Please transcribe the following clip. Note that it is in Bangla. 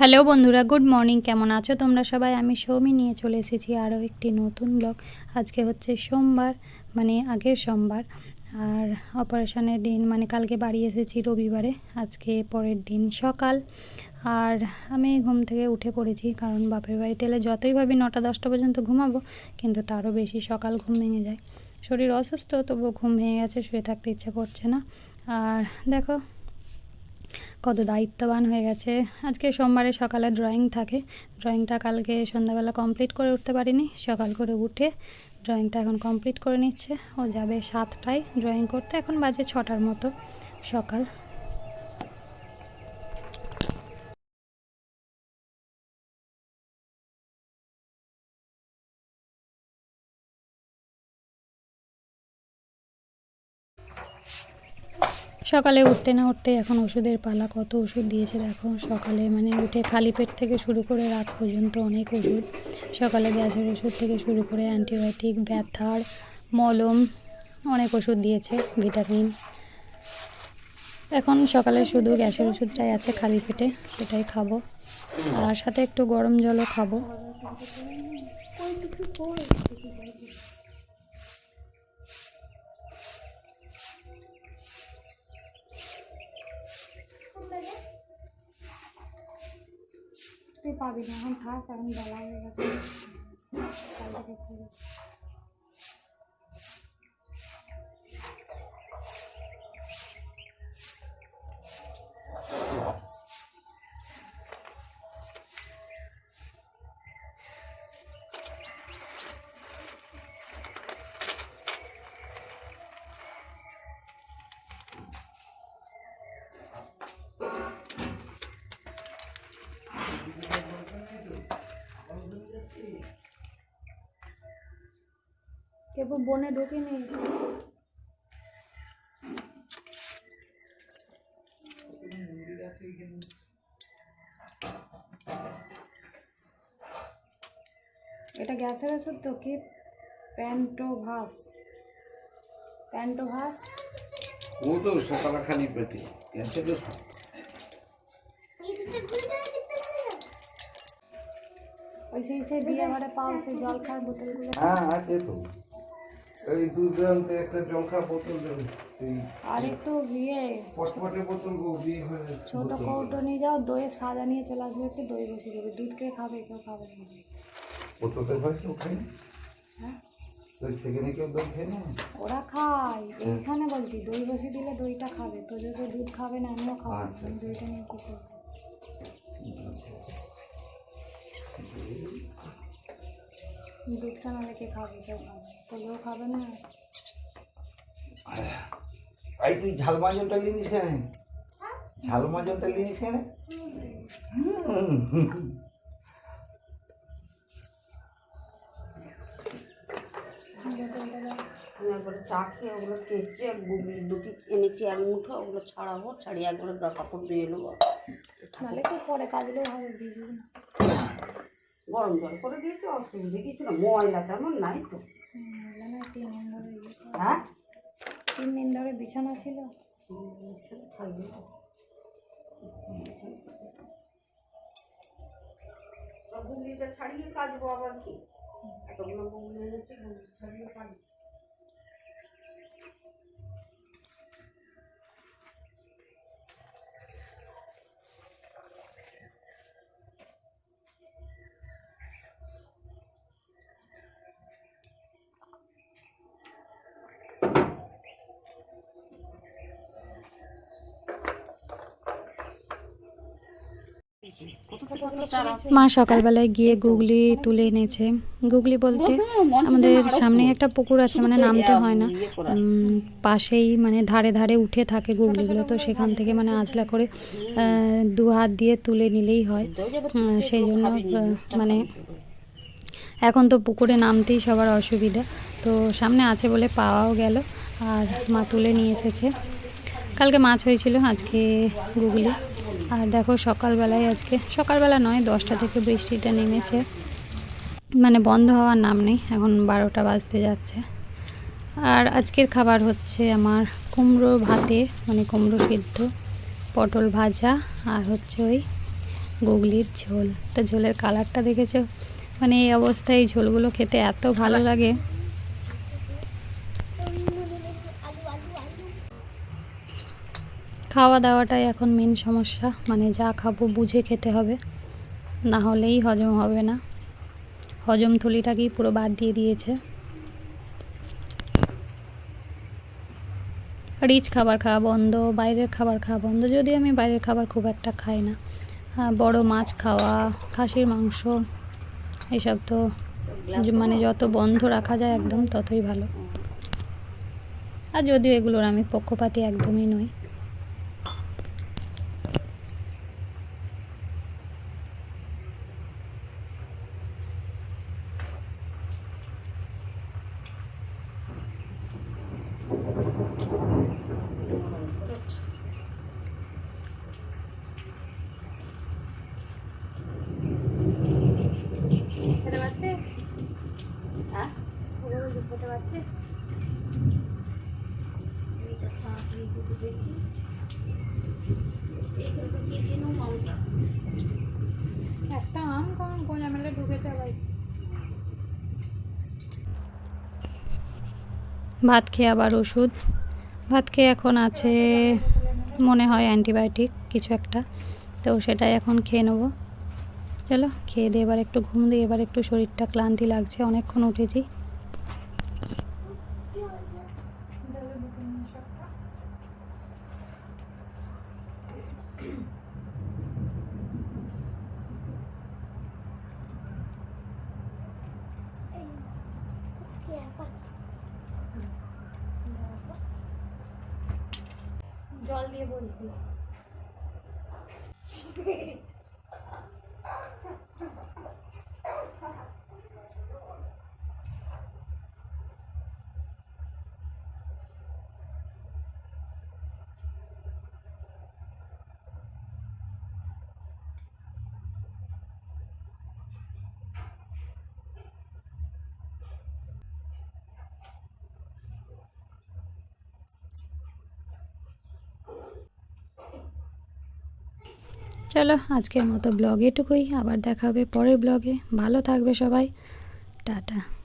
হ্যালো বন্ধুরা, গুড মর্নিং, কেমন আছো তোমরা সবাই? আমি সৌমি, নিয়ে চলে এসেছি আরও একটি নতুন ব্লগ। আজকে হচ্ছে সোমবার মানে আগের সোমবার, আর অপারেশনের দিন মানে কালকে বাড়ি এসেছি রবিবারে, আজকে পরের দিন সকাল। আর আমি ঘুম থেকে উঠে পড়েছি, কারণ বাপের বাড়িতে এলে যতই ভাবি নটা দশটা পর্যন্ত ঘুমাবো, কিন্তু তারও বেশি সকাল ঘুম ভেঙে যায়। শরীর অসুস্থ, তবুও ঘুম ভেঙে গেছে, শুয়ে থাকতে ইচ্ছা করছে না। আর দেখো কত দায়িত্ববান হয়ে গেছে। আজকে সোমবারে সকালে ড্রয়িং থাকে। ড্রয়িংটা কালকে সন্ধ্যাবেলা কমপ্লিট করে উঠতে পারিনি। সকাল করে উঠে ড্রয়িংটা এখন কমপ্লিট করে নিচ্ছে। ও যাবে সাতটায় ড্রয়িং করতে। এখন বাজে ছটার মতো সকাল। সকালে উঠতে না উঠতে এখন ওষুধের পালা, কত ওষুধ দিয়েছে দেখো। সকালে মানে উঠে খালি পেট থেকে শুরু করে রাত পর্যন্ত অনেক ওষুধ। সকালে গ্যাসের ওষুধ থেকে শুরু করে অ্যান্টিবায়োটিক, ব্যথার, মলম অনেক ওষুধ দিয়েছে, ভিটামিন। এখন সকালে শুধু গ্যাসের ওষুধটাই আছে খালি পেটে, সেটাই খাব। আর সাথে একটু গরম জলও খাব। তুই পাবি না এখন থাক এখন বেলা হয়ে গেছে কেবল বনে এটা গ্যাসের ওষুধ তো কি? প্যান্টোভাস। প্যান্টোভাস? ও তো সকালে খালি পেটে। গ্যাসে তো ওই সেই সেই বিয়ে ঘরে পাও সেই জল খাওয়ার বোতলগুলো। হ্যাঁ আছে তো। এই দুধ গ্রামতে একটা জলখা বোতল দেবে। আর একটু ইয়ে পটপটে বোতল গো দিয়ে হয়ে ছোট কৌটো নিয়ে যাও দইয়ের সাজা নিয়ে চলে আসবে একটু দই বসে দেবে। দুধ কে খাবে কেউ খাবে না? বোতলতে হয় কেউ খাই না হ্যাঁ? তো সেখানে কেউ দই খায় না? ওরা খায়। এইখানে বলছি দই বসে দিলে দইটা খাবে। তো যদি দুধ খাবে না আমিও খাব। আচ্ছা। দইটা নিয়ে কী দুধটা নাহলে কে খাবে কেউ খাবে তোলেও খাবে না। এই তুই ঝাল মাজনটা লিনিস কেন? ঝাল মাজনটা কেন? দাও। আমি একবারে চা খেয়ে ওগুলো কেচে এক দুটি এনেছি এক মুঠো ওগুলো ছাড়াবো ছাড়িয়ে একবারে গা কাপড় দিয়ে নেব। তো পরে হবে গরম জল করে দিয়েছি অসুবিধে কিছু না ময়লা তেমন নাই তো। হ্যাঁ? তিন দিন ধরে বিছানা ছিল। ছাড়িয়ে কাচবো আবার কি? এতগুলো ছাড়িয়ে কাচবো মা সকালবেলায় গিয়ে গুগলি তুলে এনেছে। গুগলি বলতে আমাদের সামনে একটা পুকুর আছে মানে নামতে হয় না। পাশেই মানে ধারে ধারে উঠে থাকে গুগলিগুলো, তো সেখান থেকে মানে আঁচলা করে দু হাত দিয়ে তুলে নিলেই হয়। সেই জন্য মানে এখন তো পুকুরে নামতেই সবার অসুবিধা। তো সামনে আছে বলে পাওয়াও গেল, আর মা তুলে নিয়ে এসেছে। কালকে মাছ হয়েছিল আজকে গুগলি। আর দেখো সকালবেলায় আজকে, সকালবেলা নয়, দশটা থেকে বৃষ্টিটা নেমেছে। মানে বন্ধ হওয়ার নাম নেই, এখন বারোটা বাজতে যাচ্ছে। আর আজকের খাবার হচ্ছে আমার কুমড়ো ভাতে মানে কুমড়ো সিদ্ধ, পটল ভাজা, আর হচ্ছে ওই গুগলির ঝোল। তা ঝোলের কালারটা দেখেছ? মানে এই অবস্থায় এই ঝোলগুলো খেতে এত ভালো লাগে। খাওয়া দাওয়াটাই এখন মেন সমস্যা। মানে যা খাব বুঝে খেতে হবে। না হলেই হজম হবে না। হজম থলিটাকেই পুরো বাদ দিয়ে দিয়েছে। রিচ খাবার খাওয়া বন্ধ, বাইরের খাবার খাওয়া বন্ধ। যদিও আমি বাইরের খাবার খুব একটা খাই না। বড় মাছ খাওয়া, খাসির মাংস, এসব তো মানে যত বন্ধ রাখা যায় একদম ততই ভালো। আর যদিও এগুলোর আমি পক্ষপাতি একদমই নই খেতে পারছে হ্যাঁ খেতে পারছে এইটা তাড়াতাড়ি দুটো দেখি এইখানে তো কেটে নাও আমটা ভাত খেয়ে আবার ওষুধ। ভাত খেয়ে এখন আছে, মনে হয় অ্যান্টিবায়োটিক কিছু একটা। তো সেটাই এখন খেয়ে নেব। চলো, খেয়ে দিয়ে এবার একটু ঘুম দিয়ে এবার একটু শরীরটা ক্লান্তি লাগছে, অনেকক্ষণ উঠেছি। জল দিয়ে বলছি চলো আজকের মতো ব্লগ এটুকুই আবার দেখা হবে পরের ব্লগে। ভালো থাকবে সবাই। টাটা।